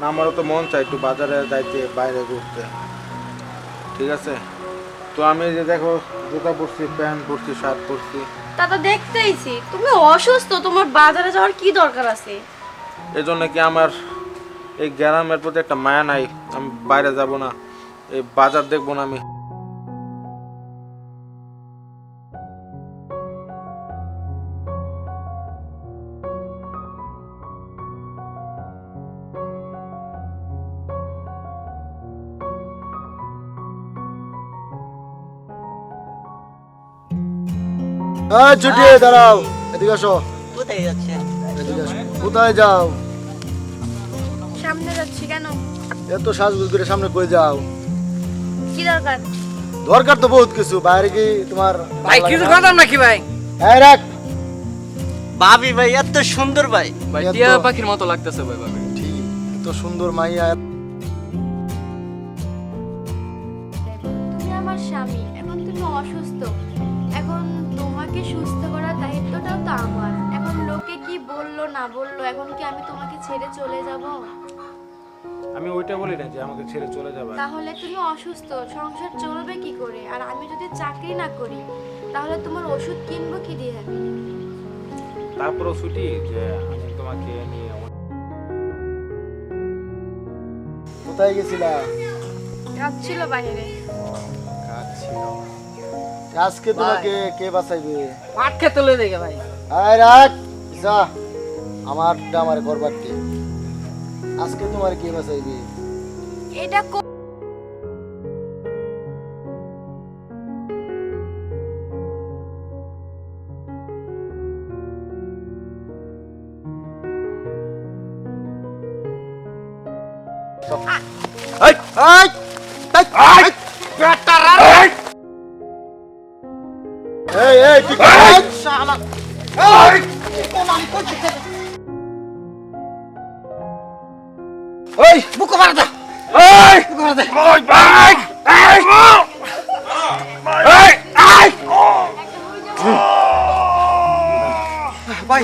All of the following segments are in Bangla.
না আমারও তো মন চাই একটু বাজারে যাইতে বাইরে ঘুরতে। ঠিক আছে? তো আমি যে দেখো জুতা পরছি প্যান্ট পরছি শার্ট পরছি। তা তো দেখতেইছি। তুমি অসুস্থ তোমার বাজারে যাওয়ার কি দরকার আছে? এই জন্য কি আমার এই গ্রামের প্রতি একটা মায়া নাই? আমি বাইরে যাব না। এই বাজার দেখব না আমি। এই ছুটি দাঁড়াও। এদিকে আসো। কোথায় যাচ্ছে? এদিকে আসো। কোথায় যাও? সামনে যাচ্ছি কেন? এত সাজগুজ করে সামনে কই যাও? কি দরকার? দরকার তো বহুত কিছু। বাইরে কি তোমার ভাই কিছু খাতাম নাকি ভাই? এই রাখ। ভাবি ভাই এত সুন্দর ভাই। ভাই টিয়া পাখির মতো লাগতেছে ভাই ভাবি। ঠিক এত সুন্দর মাইয়া। তুমি আমার স্বামী এখন তুমি অসুস্থ। এখন তোমাকে সুস্থ করার দায়িত্বটাও তো আমার। এখন লোকে কি বলল না বলল এখন কি আমি তোমাকে ছেড়ে চলে যাব? আমি ওইটা বলি না যে আমাকে ছেড়ে চলে যাবে। তাহলে তুমি অসুস্থ সংসার চলবে কি করে? আর আমি যদি চাকরি না করি তাহলে তোমার ওষুধ কিনবো কি দিয়ে? আমি তারপরেও ছুটি যে আমি তোমাকে নিয়ে কোথায় গেছিলা? কাজ ছিল বাইরে। কাজ ছিল আজকে তোমাকে কে বাঁচাইবে? পাট খেতে লই দেখে ভাই। এই রাখ যা। আমারটা আমার করবার কে আজকে তোমার কে বাঁচাইবে? এটা কো- এই এই এই এই! এই এই শালা এই! ওই বুকো মারা দা। এই! বুকো মারা দা। ভাই!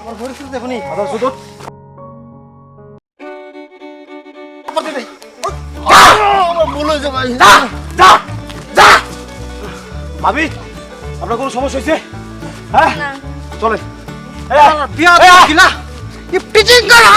আমার পরিস্থিতি দেখুনি আদর শুধু ভুল হয়েছে ভাই ভাবি আপনার কোনো সমস্যা হয়েছে? হ্যাঁ? চলে বিয়া কিলা পিচিং করা